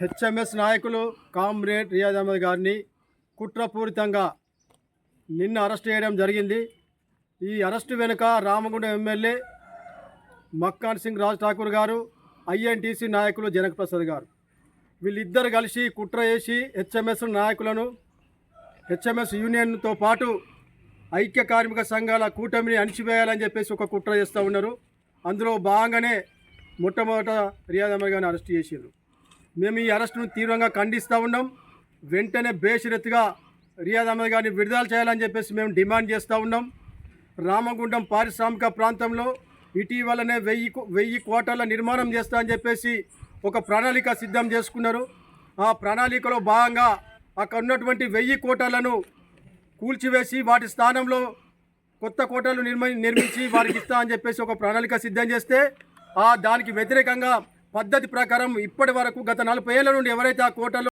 HMS నాయకులు comrade Riyaz Ahmed గారిని కుట్రపూరితంగా నిన్న అరెస్ట్ చేయడం జరిగింది. ఈ అరెస్టు వెనుక రామగుండం ఎమ్మెల్యే మక్కాన్ సింగ్ రాజ్ ఠాకూర్ గారు ఐఎన్టీసీ నాయకులు జనక్ ప్రసాద్ గారు. వీళ్ళిద్దరు కలిసి కుట్ర చేసి హెచ్ఎంఎస్ నాయకులను హెచ్ఎంఎస్ యూనియన్తో పాటు ఐక్య కార్మిక సంఘాల కూటమిని అణిచివేయాలని చెప్పేసి ఒక కుట్ర చేస్తూ ఉన్నారు. అందులో భాగంగానే మొట్టమొదట రియాజ్ అహ్మద్ గారిని అరెస్ట్ చేసిండ్రు. మేము ఈ అరెస్టును తీవ్రంగా ఖండిస్తూ ఉన్నాం. వెంటనే బేషరత్తుగా రియాజ్ అహ్మద్ గారిని విడుదల చేయాలని చెప్పేసి మేము డిమాండ్ చేస్తూ ఉన్నాం. రామగుండం పారిశ్రామిక ప్రాంతంలో ఇటీవలనే వెయ్యి కో- వెయ్యి కోటల నిర్మాణం చేస్తా అని చెప్పేసి ఒక ప్రణాళిక సిద్ధం చేసుకున్నారు. ఆ ప్రణాళికలో భాగంగా అక్కడ ఉన్నటువంటి వెయ్యి కోటలను కూల్చివేసి వాటి స్థానంలో కొత్త కోటలు నిర్మి నిర్మించి వారికి ఇస్తా అని చెప్పేసి ఒక ప్రణాళిక సిద్ధం చేస్తే ఆ దానికి వ్యతిరేకంగా పద్ధతి ప్రకారం ఇప్పటి వరకు గత నలభై ఏళ్ళ నుండి ఎవరైతే ఆ కోటలో